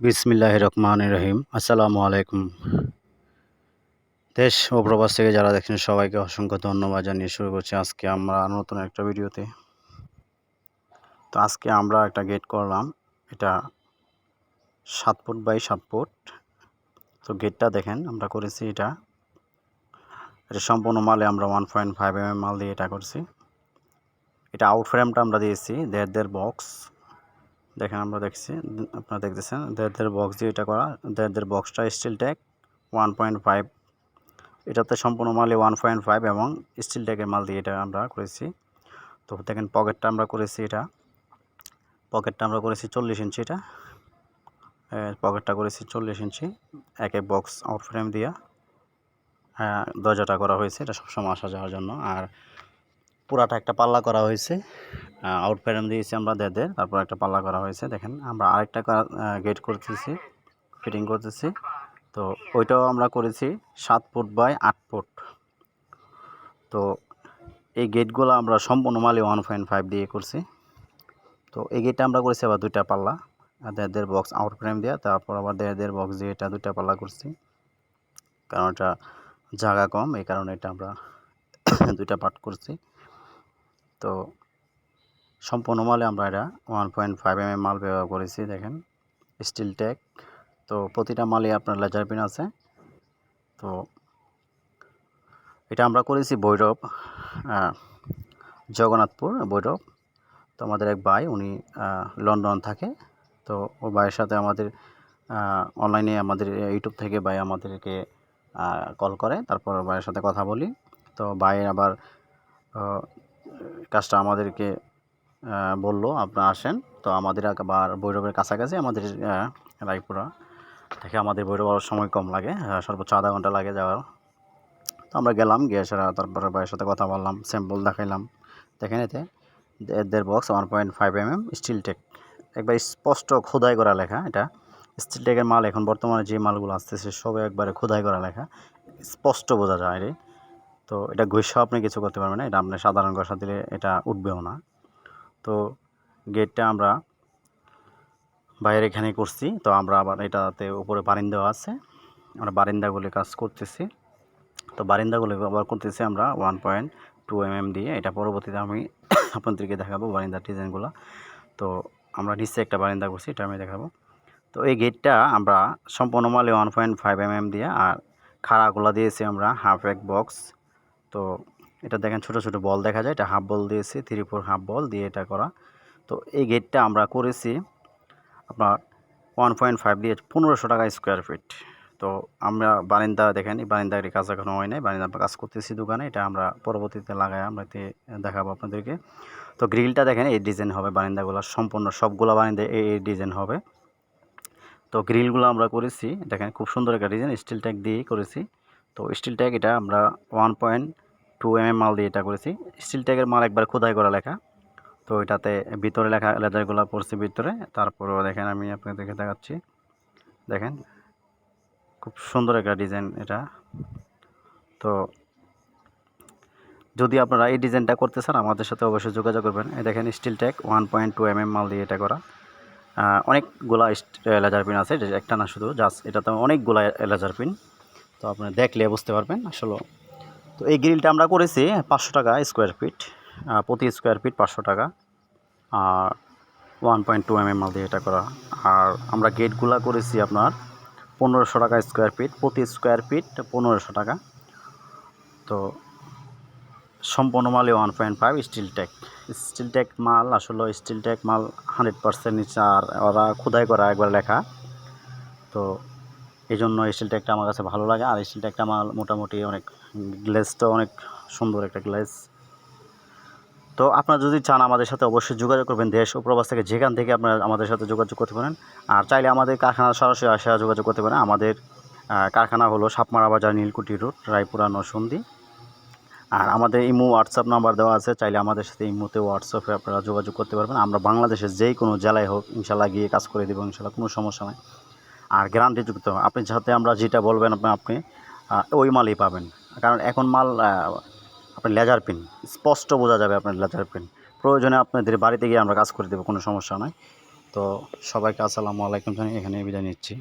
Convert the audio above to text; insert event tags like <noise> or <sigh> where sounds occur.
বিসমিল্লাহ রহমান রহিম আসসালামু আলাইকুম। দেশ ও প্রবাস থেকে যারা দেখছেন সবাইকে অসংখ্য ধন্যবাদ জানিয়ে শুরু করছি আজকে আমরা নতুন একটা ভিডিওতে। তো আজকে আমরা একটা গেট করলাম, এটা সাত ফুট বাই সাত ফুট। তো গেটটা দেখেন, আমরা করেছি এটা। এটা সম্পূর্ণ মালে আমরা ওয়ান পয়েন্ট ফাইভ এম মাল দিয়ে এটা করছি। এটা আউট ফ্রেমটা আমরা দিয়েছি, দেড় দেড় বক্স দেখেন আমরা দেখছি, আপনারা দেখতেছেন দেড় দেড় বক্স দিয়ে এটা করা দেড় দেড় বক্সটা steel tag one point five এটাতে সম্পূর্ণ মালে ওয়ান পয়েন্ট ফাইভ এবং স্টিল ট্যাগের মাল দিয়ে এটা আমরা করেছি। তো দেখেন পকেটটা আমরা করেছি এটা পকেটটা আমরা করেছি চল্লিশ ইঞ্চি এটা পকেটটা করেছি চল্লিশ ইঞ্চি এক এক বক্স আউট ফ্রেম দিয়া দরজাটা করা হয়েছে, এটা সবসময় আসা যাওয়ার জন্য। আর পুরাটা একটা পাল্লা করা হয়েছে আউট ফ্রেম দিয়েছি আমরা দেড় তারপর একটা পাল্লা করা হয়েছে, দেখেন, আমরা আরেকটা গেট করতেছি ফিটিং করতেছি, তো ওইটাও আমরা করেছি সাত ফুট বাই আট ফুট। তো এই গেটগুলো আমরা সম্পূর্ণ মালি ওয়ান পয়েন্ট ফাইভ দিয়ে করছি। তো এই গেটটা আমরা করেছি আবার দুইটা পাল্লা দেড় বক্স আউট ফ্রেম দেওয়া তারপর আবার দেড় বক্স দিয়ে এটা দুইটা পাল্লা করছি, কারণ এটা জায়গা কম, এই কারণে এটা আমরা <coughs> দুইটা পার্ট করছি। তো সম্পূর্ণ মালে আমরা এটা one point five M M মাল ব্যবহার করেছি, দেখেন। স্টিল ট্যাগ তো প্রতিটা মালে আপনার লেজার পিন আছে। তো এটা আমরা করেছি বৈরব জগন্নাথপুর বৈরব তো আমাদের এক ভাই, উনি লন্ডন থাকে। তো ও ভাইয়ের সাথে আমাদের অনলাইনে আমাদের ইউটিউব থেকে ভাই আমাদেরকে কল করে। তারপর ভাইয়ের সাথে কথা বলি। তো ভাই আবার কাজটা আমাদেরকে বলল, আপনারা আসেন। তো আমাদের আবার ভৈরবের কাছাকাছি আমাদের রায়পুরা থেকে আমাদের ভৈরব সময় কম লাগে সর্বোচ্চ আধা ঘণ্টা লাগে যাওয়ার। তো আমরা গেলাম, গিয়ে সেরা তারপরে ভাইয়ের সাথে কথা বললাম স্যাম্পল দেখাইলাম। দেখেন এতে দেড় box one point five M M steel tag একবার স্পষ্ট খোদাই করা লেখা এটা। স্টিল টেকের মাল এখন বর্তমানে যে মালগুলো আসতেছে সব একবারে খোদাই করা লেখা। স্পষ্ট বোঝা যায় রে। তো এটা ঘষাও আপনি কিছু করতে পারবেন না, এটা আপনি সাধারণ ঘষা দিলে এটা উঠবেও না। তো গেটটা আমরা বাইরে এখানে করছি। তো আমরা আবার এটাতে উপরে বারিন্দাও আছে। আমরা বারিন্দাগুলি কাজ করতেছি। তো বারিন্দাগুলি ব্যবহার করতেছি আমরা ওয়ান পয়েন্ট টু এম দিয়ে। এটা পরবর্তীতে আমি <coughs> আপনাদেরকে দেখাবো বারিন্দার ডিজাইনগুলো। তো আমরা নিচে একটা বারিন্দা করছি, এটা আমি দেখাবো। তো এই গেটটা আমরা সম্পূর্ণ মালে ওয়ান পয়েন্ট ফাইভ এম দিয়ে আর খাড়াগুলো দিয়েছি আমরা হাফ এক বক্স তো এটা দেখেন ছোট ছোট বল দেখা যায়। এটা হাফ বল দিয়েছি থ্রি ফোর হাফ বল দিয়ে এটা করা। তো এই গেটটা আমরা করেছি আপনার ওয়ান পয়েন্ট ফাইভ দিয়ে পনেরোশো টাকা স্কোয়ার ফিট তো আমরা বারিন্দা দেখেন, এই বারিন্দার কাজ এখনও হয় নাই। বারিন্দা কাজ করতেছি দোকানে, এটা আমরা পরবর্তীতে লাগাই, আমরা এতে দেখাবো আপনাদেরকে। তো গ্রিলটা দেখেন, এই ডিজাইন হবে বারিন্দাগুলো, সম্পূর্ণ সবগুলো বারিন্দা এই ডিজাইন হবে। তো গ্রিলগুলো আমরা করেছি, দেখেন খুব সুন্দর একটা ডিজাইন স্টিল ট্যাগ দিয়েই করেছি। তো স্টিল ট্যাগ এটা আমরা one point two M M মাল দিয়ে এটা করেছি। স্টিল ট্যাগের মাল একবার খোদাই করা লেখা। তো এটাতে ভিতরে লেখা লেদারগুলো পড়ছে ভিতরে। তারপরেও দেখেন আমি আপনাদেরকে দেখাচ্ছি। দেখেন, খুব সুন্দর একটা ডিজাইন এটা। তো যদি আপনারা এই ডিজাইনটা করতে চান, আমাদের সাথে অবশ্যই যোগাযোগ করবেন। এই দেখেন steel tag one point two M M মাল দিয়ে এটা করা। অনেকগুলা লেজার পিন আছে। একটা না শুধু জাস্ট এটাতে অনেকগুলা লেজার পিন তো আপনি দেখলে বুঝতে পারবেন আসলে তো এই গ্রিলটা আমরা করেছি পাঁচশো টাকা স্কোয়ার ফিট প্রতি স্কোয়ার ফিট পাঁচশো টাকা। আর one point two M M দিয়ে এটা করা। আর আমরা গেটগুলা করেছি আপনার পনেরোশো টাকা স্কোয়ার ফিট প্রতি স্কোয়ার ফিট পনেরোশো টাকা। তো সম্পূর্ণ মালে one point five steel tag steel tag মাল আসলে স্টিল ট্যাক মাল হান্ড্রেড পার্সেন্ট নিচে আর ওরা খোদাই করা একবার লেখা। তো এই জন্য এই স্টিল ট্যাগটা আমার কাছে ভালো লাগে। আর এই স্টিল ট্যাগটা আমার মোটামুটি অনেক গ্লেসটা অনেক সুন্দর একটা গ্লেস তো আপনারা যদি চান আমাদের সাথে অবশ্যই যোগাযোগ করবেন দেশ ও প্রবাস থেকে। যেখান থেকে আপনারা আমাদের সাথে যোগাযোগ করতে পারেন। আর চাইলে আমাদের কারখানা সরাসরি আসা যোগাযোগ করতে পারেন। আমাদের কারখানা হলো সাপমারা বাজার নীলকুঠি রোড, রায়পুরা নসন্দি আর আমাদের ইমো, হোয়াটসঅ্যাপ নাম্বার দেওয়া আছে। চাইলে আমাদের সাথে ইমোতে, হোয়াটসঅ্যাপে আপনারা যোগাযোগ করতে পারবেন। আমরা বাংলাদেশের যেই কোনো জেলায় হোক ইনশাল্লাহ গিয়ে কাজ করে দেবো ইনশাল্লাহ কোনো সমস্যা নয় আর গ্যারান্টিযুক্ত আপনি যাতে আমরা যেটা বলবেন আপনি আপনি ওই মালই পাবেন। কারণ এখন মাল আপনার লেজার পিন স্পষ্ট বোঝা যাবে আপনার লেজার পিন প্রয়োজনে আপনাদের বাড়িতে গিয়ে আমরা কাজ করে দেবো, কোনো সমস্যা নয় তো সবাইকে আসসালামু আলাইকুম জানিয়ে এখানে বিদায় নিচ্ছি।